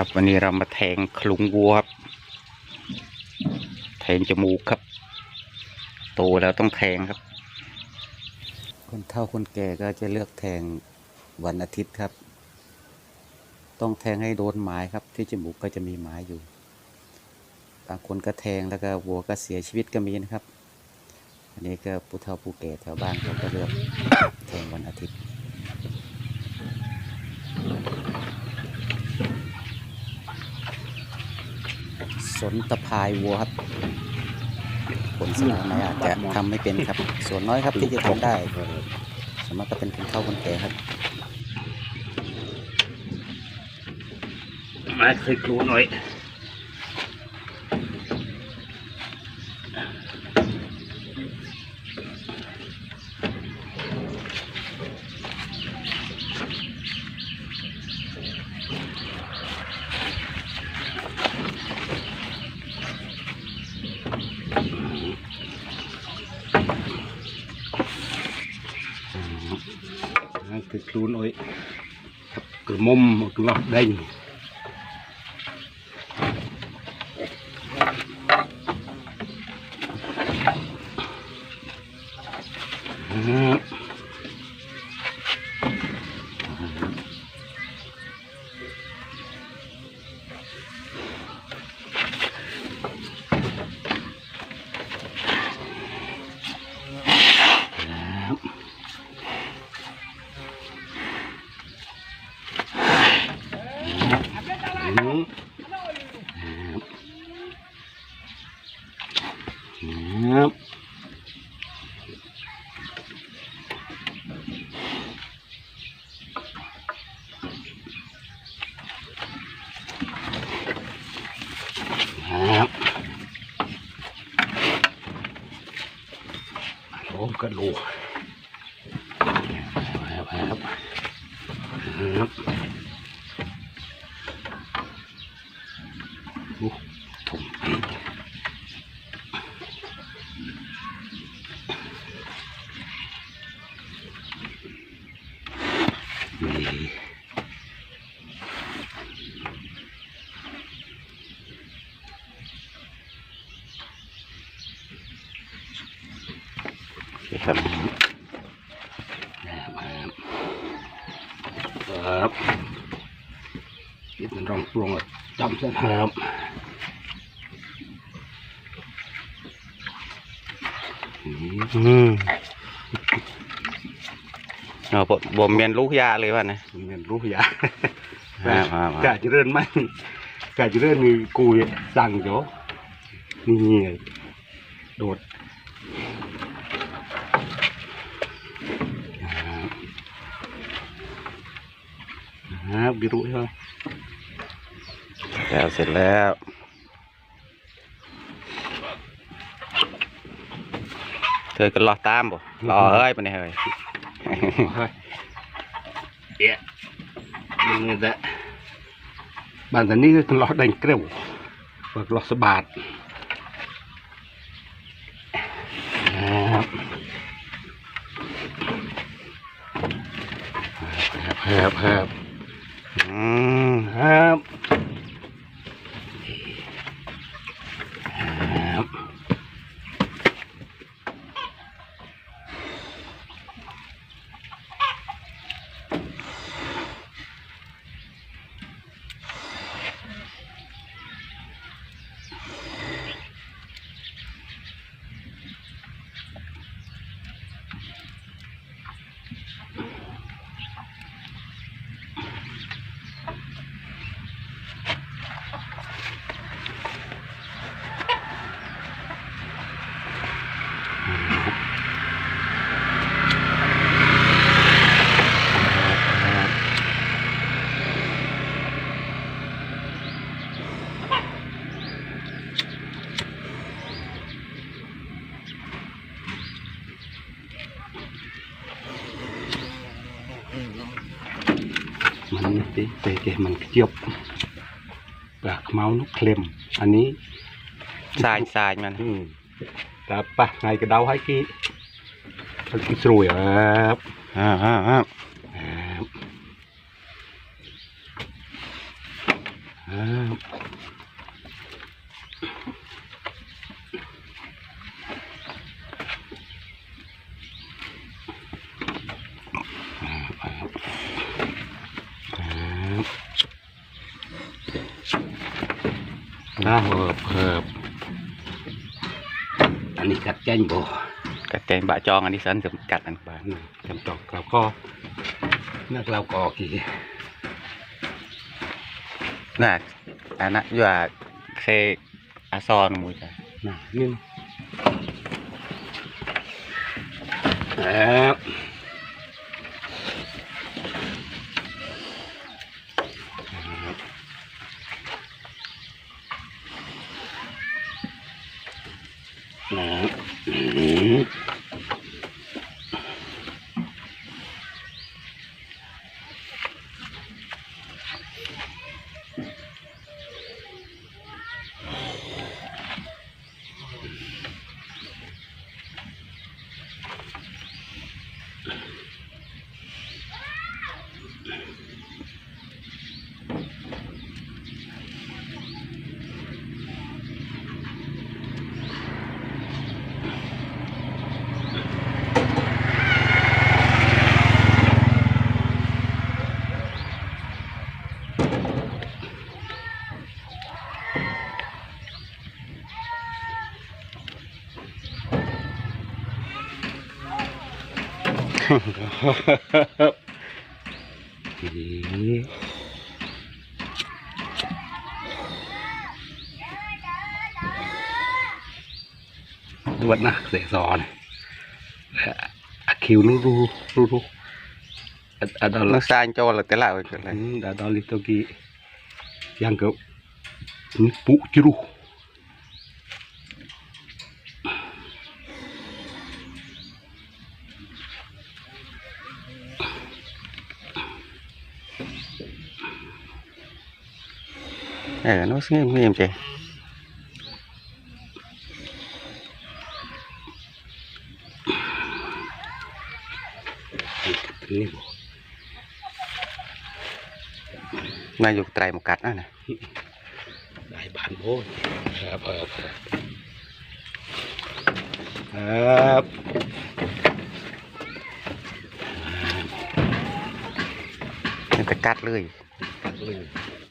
ครับ วันนี้เรามาแทงคลุงวัวครับ แทงจมูกครับ โตแล้วต้องแทงครับ คนเฒ่าคนแก่ก็จะเลือกแทงวันอาทิตย์ครับ ต้องแทงให้โดนไม้ครับ ที่จมูกก็จะมีไม้อยู่ บางคนก็แทงแล้วก็วัวก็เสียชีวิตก็มีนะครับ อันนี้ก็ผู้เฒ่าผู้แก่แถวบ้านเขาก็เลือกแทงวันอาทิตย์ สนตะพายวัวครับ ผลสมัยใหม่อาจจะทำไม่เป็นครับ ส่วนน้อยครับที่จะทำได้สวนมากก็เป็นคนเฒ่าคนแก่ครับ มาเคยครูหน่อยางคยครูหน่อยครับกระมุมหมดรอบได้ ครับครับอืมครับ ครับโอ้กระ ดูครับครับครับโอ้ถุงปีกนี่ ครับครับคิดมันร้องปรุงอะจำเส้นครับอืมเอาบ่บ่เมียนลูกยาเลยวะนะเงินรู้ยาครับครับครับกะจะเรื่อนไหมกะจะเรื่อนมีกูสั่งโจนี่ไงโดดครับครั บบิรุใช่ไหมแล้วเสร็จแล้วเธอก็รอตามบ่รอเฮ้ยปะเนี่ยเฮ้ยเฮ้ยเอ๊ะมึงนี่แหละบ้านแต่นี้ก็ทะเลาะดังเกลียวเปิดลอสบาดครับครับครับครับ อืม ครับครับ มันติเตะมันเจียบปากเมานุกเคลมอันนี้ สายสายมัน อืม แต่ปะไงก็เดาให้กี้มันกิสรวยครับอ่าอ่าอ่าครับคครับน่าเหิบเหิบอั นนี้กัดแจ้งบ่กระแตงบะจองอันนี้สันจะกัดอันบาอืมจำจอกเราก็นักเราก็ออกกี่น่ะอันนั้นอยู่ว่าเคอาซอนมูจ้ะน่ะนี่ครับนะอืม นี่ดวดนะเสกสอนอะคิวรู้รู้รู้รู้อะอะดอล นึกซานโจละแต่ละเอาจุดเลย Hmm, dah ada little gi yang ke ni pu jeruh. เออนู้นเงียบเงียบจ้ะ Ni bu. นายอยู่ ไตรหมกัดนั่นนะ Dai ban pun. Apa apa. Up. มันจะกัดเลย Kat lu.